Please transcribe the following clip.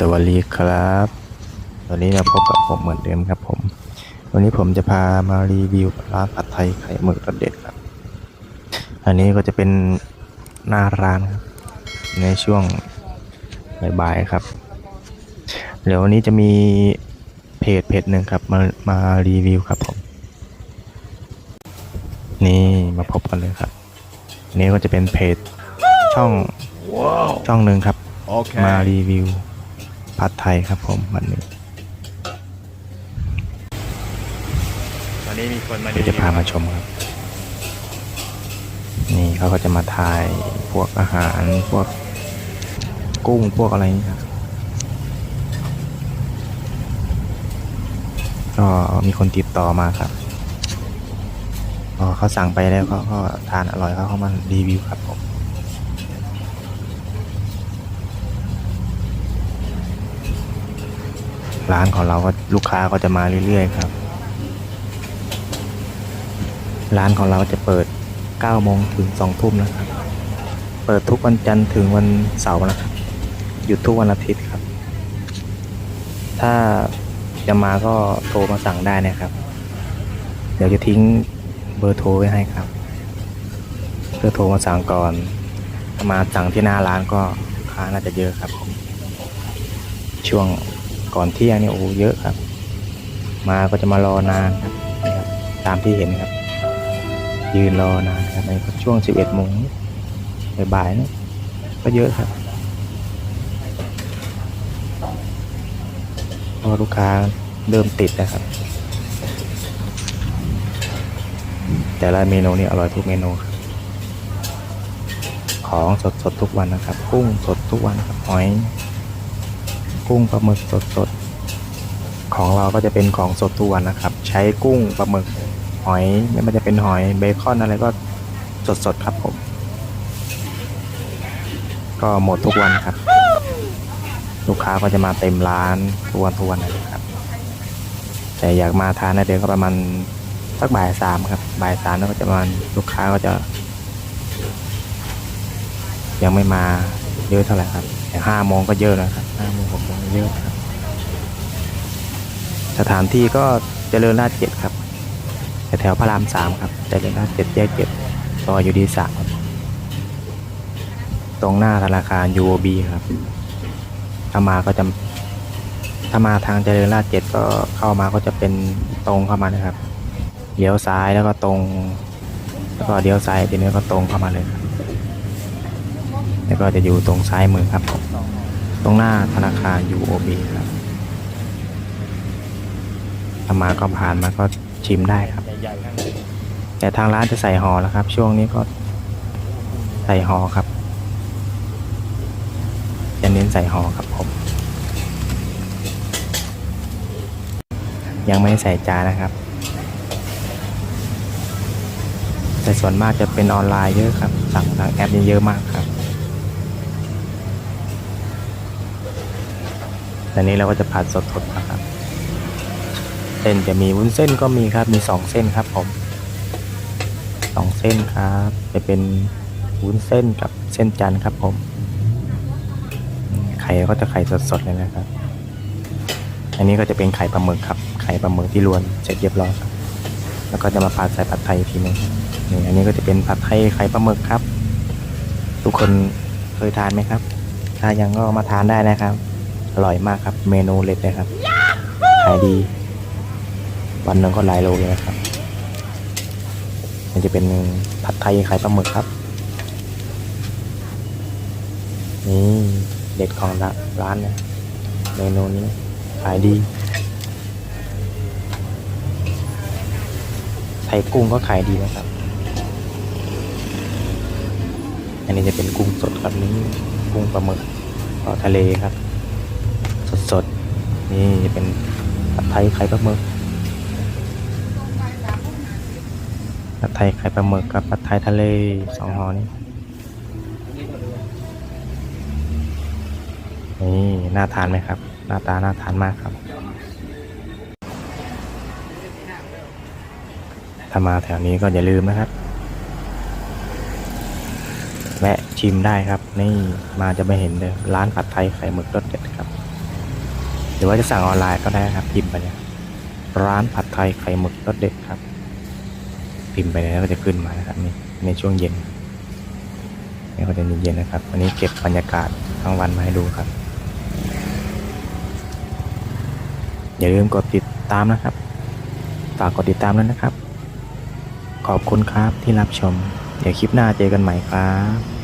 สวัสดีครับวันนี้มาพบกับผมเหมือนเดิมครับผม วันนี้ผมจะพามารีวิวร้านผัดไทยไข่หมึกรสเด็ดครับ อันนี้ก็จะเป็นหน้าร้านครับ ในช่วงบ่ายๆครับ เดี๋ยววันนี้จะมีเพจเพจหนึ่งครับมามารีวิวครับผม นี่มาพบกันเลยครับอันนี้ก็จะเป็นเพจช่องช่องหนึ่งครับ Okay. มารีวิว ผัดไทยครับผมวันนี้ตอนนี้มีคนมาเดี๋ยวจะพามาชมครับ นี่เขาก็จะมาถ่ายพวกอาหารพวกกุ้งพวกอะไรนี่ครับก็มีคนติดต่อมาครับพอเขาสั่งไปแล้วเขาก็ทานอร่อยเขาเข้ามารีวิวครับผม ร้านของเราก็ลูกค้าก็จะมาเรื่อยๆครับ ร้านของเราจะเปิด9โมงถึง2ทุ่มนะครับ เปิดทุกวันจันทร์ถึงวันเสาร์นะครับ หยุดทุกวันอาทิตย์ครับ ถ้าจะมาก็โทรมาสั่งได้นะครับ เดี๋ยวจะทิ้งเบอร์โทรไว้ให้ครับ เพื่อโทรมาสั่งก่อนมาสั่งที่หน้าร้านก็ลูกค้าน่าจะเยอะครับ ช่วง ก่อนเที่ยงนี่โอ้เยอะครับ มาก็จะมารอนานครับนะครับตามที่เห็นครับ ยืนรอนานครับในช่วง 11โมงบ่ายๆนี่ก็เยอะครับพราะลูกค้าเริ่มติดนะครับ แต่ละเมนูนี่อร่อยทุกเมนูครับของสดสดๆทุกวันนะครับกุ้งสดทุกวันครับหอย กุ้งปลาหมึกสดสดๆของเราก็จะเป็นของสดทุกวันนะครับ ใช้กุ้งปลาหมึกหอยไม่ว่าจะเป็นหอยเบคอนอะไรก็สดสดๆครับผม ก็หมดทุกวันครับ ลูกค้าก็จะมาเต็มร้านทุกวันทุกวันเลยครับ แต่อยากมาทานในเดือนก็ประมาณสักบ่ายสามครับบ่ายสามแล้วก็จะมาลูกค้าก็จะ ยังไม่มาเยอะเท่าไหร่ครับแต่ห้าโมงก็เยอะนะครับ ห้ามงหกโมงเยอะครับ สถานที่ก็เจริญราษฎร์เจ็ดครับแถวพระรามสามครับเจริญราษฎร์เจ็ดแยกเจ็ดซอยยูดีสามครับ ตรงหน้าธนาคาร UOB ครับ ถ้ามาก็จะถ้ามาทางเจริญราษฎร์เจ็ดก็เข้ามาก็จะเป็นตรงเข้ามานะครับเลี้ยวซ้ายแล้วก็ตรง แล้วก็เลี้ยวซ้ายทีนี้ก็ตรงเข้ามาเลยครับแล้วก็จะอยู่ตรงซ้ายมือครับผม ตรงหน้าธนาคาร UOB ครับถ้ามาก็ผ่านมาก็ชิมได้ครับ ใหญ่ๆทั้งนั้นแต่ทางร้านจะใส่ห่อแล้วครับ ช่วงนี้ก็ใส่ห่อครับ จะเน้นใส่ห่อครับผม ยังไม่ได้ใส่จานนะครับ แต่ส่วนมากจะเป็นออนไลน์เยอะครับ สั่งทางแอปนี่เยอะมากครับ แต่นี้เราก็จะผัดสดๆนะครับ เส้นจะมีวุ้นเส้นก็มีครับ มีสองเส้นครับผมสองเส้นครับ จะเป็นวุ้นเส้นกับเส้นจันทร์ครับผมไข่ก็จะไข่สดๆเลยนะครับ อันนี้ก็จะเป็นไข่ปลาหมึกครับ ไข่ปลาหมึกที่รวนเสร็จเรียบร้อยครับ แล้วก็จะมาผัดใส่ผัดไทยทีหนึงนี่อันนี้ก็จะเป็นผัดไทยไข่ปลาหมึกครับ ทุกคนเคยทานไหมครับ ถ้ายังก็มาทานได้นะครับ อร่อยมากครับ เมนูเล็ดเลยครับขายดี วันหนึ่งก็หลายโลเลยนะครับ มันจะเป็นผัดไทยไข่ปลาหมึกครับ นี่เด็ดของร้านร้านนะเมนูนี้ขายดีไทยกุ้งก็ขายดีนะครับ อันนี้จะเป็นกุ้งสดครับนี่กุ้งปลาหมึกก็ทะเลครับ สดๆ นี่จะเป็นผัดไทยไข่ปลาหมึกผัดไทยไข่ปลาหมึกกับผัดไทยทะเลสองห่อนี้นี่น่าทานไหมครับ หน้าตาน่าทานมากครับ ถ้ามาแถวนี้ก็อย่าลืมนะครับแวะชิมได้ครับ นี่มาจะไม่เห็นเลยร้านผัดไทยไข่หมึกรสเด็ด หรือว่าจะสั่งออนไลน์ก็ได้ครับพิมพ์ไปเนี่ยร้านผัดไทยไข่หมึกรสเด็ดครับ พิมพ์ไปแล้วก็จะขึ้นมานะครับนี่ในช่วงเย็นนี่ก็จะมีเย็นนะครับ วันนี้เก็บบรรยากาศทั้งวันมาให้ดูครับ อย่าลืมกดติดตามนะครับ ฝากกดติดตามด้วยนะครับ ขอบคุณครับที่รับชม เดี๋ยวคลิปหน้าเจอกันใหม่ครับ